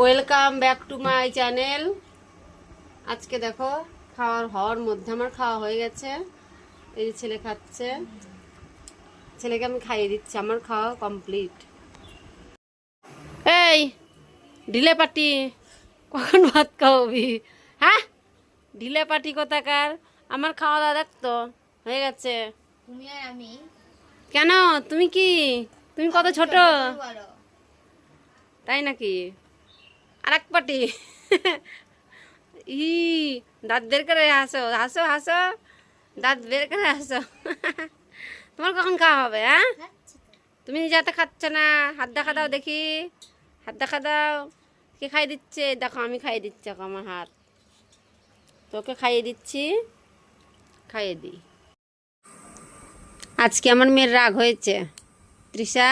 Welcome back to my channel আজকে দেখো খাওয়ার হওয়ার মধ্যে আমার খাওয়া হয়ে গেছে। এই যে ছেলে খাচ্ছে। ছেলেকে আমি খাইয়ে দিচ্ছি আমার খাওয়া কমপ্লিট এই ঢিলে পাটি কখন ভাত খাওয়াবি? হ্যাঁ? ঢিলে পাটি কোথাকার? আমার খাওয়া দাওয়া দেখতো হয়ে গেছে। তুমি আর আমি। কেন? তুমি কি? তুমি কত ছোট? তাই নাকি? আর এক পাটি। ই, দাঁত বের করে হাসো হাসো হাসো দাঁত বের করে হাসো তোমার কখন খাওয়া হবে হ্যাঁ? তুমি নিজে হাতে খাচ্ছ না? হাত দেখা দাও দেখি। হাত দেখা দাও। কে খাইয়ে দিচ্ছে? দেখো, আমি খাইয়ে দিচ্ছি আমার হাত। তোকে খাইয়ে দিচ্ছি, খাইয়ে দিই। আজকে আমার মেয়ের রাগ হয়েছে। তৃষা,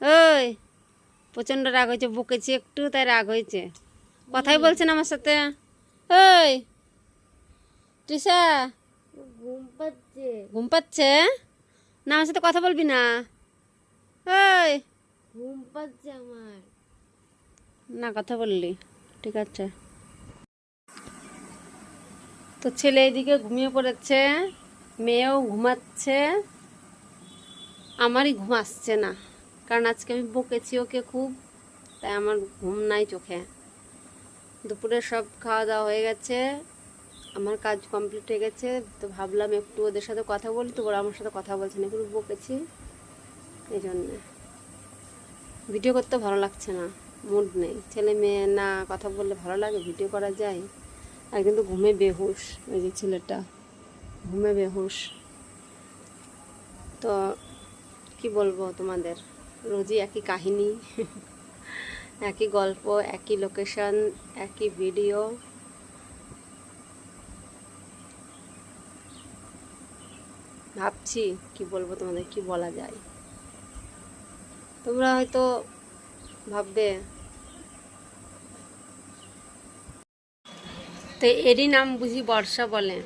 ওই। প্রচণ্ড রাগ হয়েছে বকেছি একটু তাই রাগ হয়েছে। কথাই বলছেন আমার সাথে। ওই তৃষা ঘুম পাচ্ছে। ঘুম পাচ্ছে? না আমার সাথে কথা বলবি না। ওই ঘুম পাচ্ছে আমার। না কথা বললি। ঠিক আছে। তো ছেলে এদিকে ঘুমিয়ে পড়েছে মেয়েও ঘুমাচ্ছে। আমারই ঘুম আসছে না। কারণ আজকে আমি বকেছি ওকে খুব, তাই আমার ঘুম নাই চোখে। দুপুরে সব খাওয়া দাওয়া হয়ে গেছে, আমার কাজ কমপ্লিট হয়ে গেছে, তো ভাবলাম একটু ওদের সাথে কথা বলি, তো ওরা আমার সাথে কথা বলছে না একটু বকেছি এই জন্যে ভিডিও করতে ভালো লাগছে না মুড নেই। ছেলে মেয়ে না কথা বললে ভালো লাগে, ভিডিও করা যায়। আর কিন্তু ঘুমে বেহুশ ওই যে ছেলেটা, ঘুমে বেহুশ। তো কি বলব তোমাদের? রোজই একই কাহিনী, একই গল্প, একই লোকেশন একই ভিডিও ভাবছি কি বলব তোমাদের, কি বলা যায়। তোমরা হয়তো ভাববে, তো এরই নাম বুঝি বর্ষা বলে।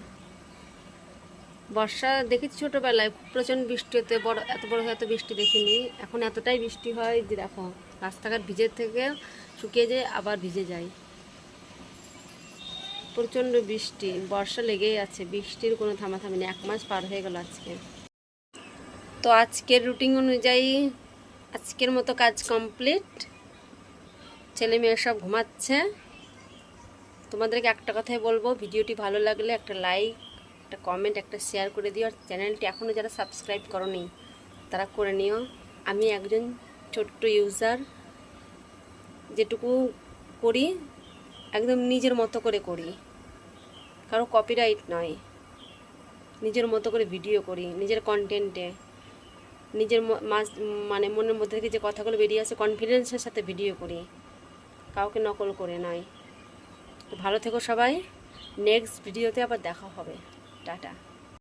বর্ষা দেখেছি ছোটোবেলায়, প্রচণ্ড বৃষ্টি হতে বড়, এত বড় এত বৃষ্টি দেখিনি। এখন এতটাই বৃষ্টি হয় যে দেখো, রাস্তাঘাট ভিজে থেকে শুকিয়ে যায় আবার ভিজে যায়। প্রচণ্ড বৃষ্টি, বর্ষা লেগেই আছে, বৃষ্টির কোনো থামাথামি নেই, এক মাস পার হয়ে গেল আজকে। তো আজকের রুটিন অনুযায়ী আজকের মতো কাজ কমপ্লিট। ছেলে মেয়ে সব ঘুমাচ্ছে। তোমাদেরকে একটা কথাই বলব, ভিডিওটি ভালো লাগলে একটা লাইক একটা কমেন্ট একটা শেয়ার করে দিও। আর চ্যানেলটি এখনও যারা সাবস্ক্রাইব করনি, তারা করে নিও। আমি একজন ছোট্ট ইউজার যেটুকু করি, একদম নিজের মতো করে করি। কারও কপিরাইট নয়। নিজের মতো করে ভিডিও করি, নিজের কন্টেন্টে নিজের মানে মনের মধ্যে থেকে যে কথাগুলো বেরিয়ে আসে কনফিডেন্সের সাথে ভিডিও করি। কাউকে নকল করে নয়। ভালো থেকো সবাই। নেক্সট ভিডিওতে আবার দেখা হবে। Data.